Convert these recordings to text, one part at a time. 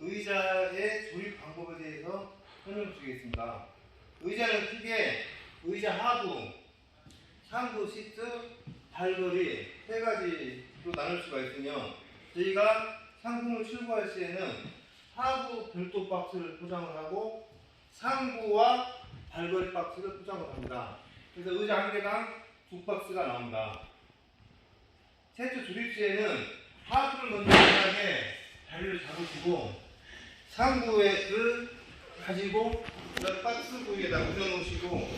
의자의 조립 방법에 대해서 설명드리겠습니다. 의자는 크게 의자 하부, 상부 시트, 발걸이 세 가지로 나눌 수가 있으며 저희가 상품을 출고할 시에는 하부 별도 박스를 포장을 하고 상부와 발걸이 박스를 포장을 합니다. 그래서 의자 한 개당 두 박스가 나옵니다. 세트 조립 시에는 하부를 먼저 편하게 다리를 잡으시고 상부에를 가지고 그다음 박스 부위에다 올려놓으시고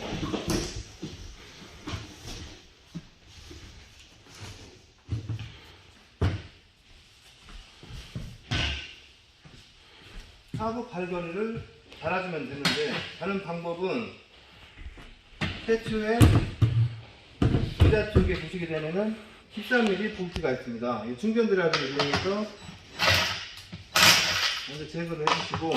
하부 발걸이를 달아주면 되는데 다른 방법은 세추의 의자 쪽에 보시게 되면은 13mm 볼트가 있습니다. 이 충전 드라이브를 이용해서 먼저 제거를 해주시고.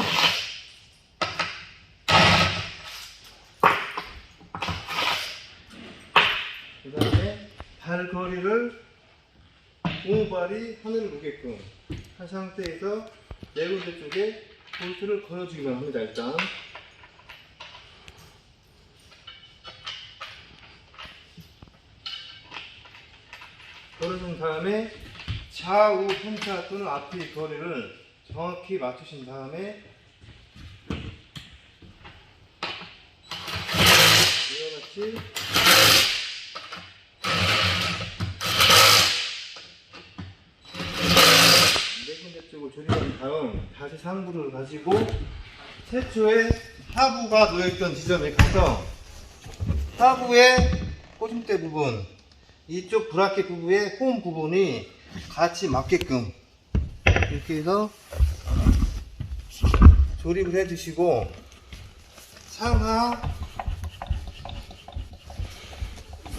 그 다음에 발거리를 오발이 하늘을 보게끔 한 상태에서 네 군데 쪽에 볼트를 걸어주기만 합니다 일단. 걸어준 다음에 좌우 편차 또는 앞뒤 거리를 정확히 맞추신 다음에 이와 같이 네 군데 쪽을 조립한 다음 다시 상부를 가지고 최초의 하부가 놓여있던 지점에 가서 하부의 꼬심대 부분 이쪽 브라켓 부분의 홈 부분이 같이 맞게끔 이렇게 해서 조립을 해 주시고 상하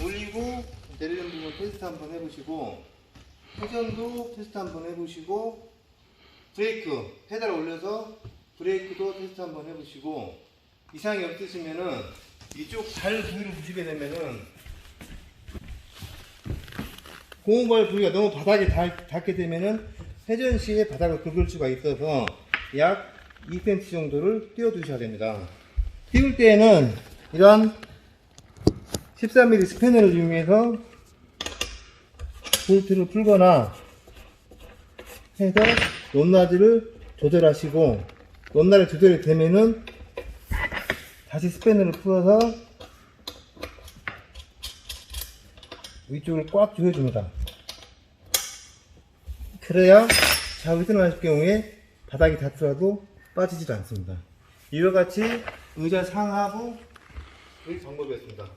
올리고 내리는 부분 테스트 한번 해보시고 회전도 테스트 한번 해보시고 브레이크 페달 올려서 브레이크도 테스트 한번 해보시고 이상이 없으시면은 이쪽 발 부위를 보시게 되면은 고무발 부위가 너무 바닥에 닿, 닿게 되면은 회전 시에 바닥을 긁을 수가 있어서 약 2cm 정도를 띄워 두셔야 됩니다. 띄울 때에는 이런 13mm 스패너를 이용해서 볼트를 풀거나 해서 높낮이를 조절하시고 높낮이 조절이 되면은 다시 스패너를 풀어서 위쪽을 꽉 조여줍니다. 그래야 자외선 하실 경우에 바닥이 닿더라도 빠지질 않습니다. 이와 같이 의자 상하부 의 방법이었습니다.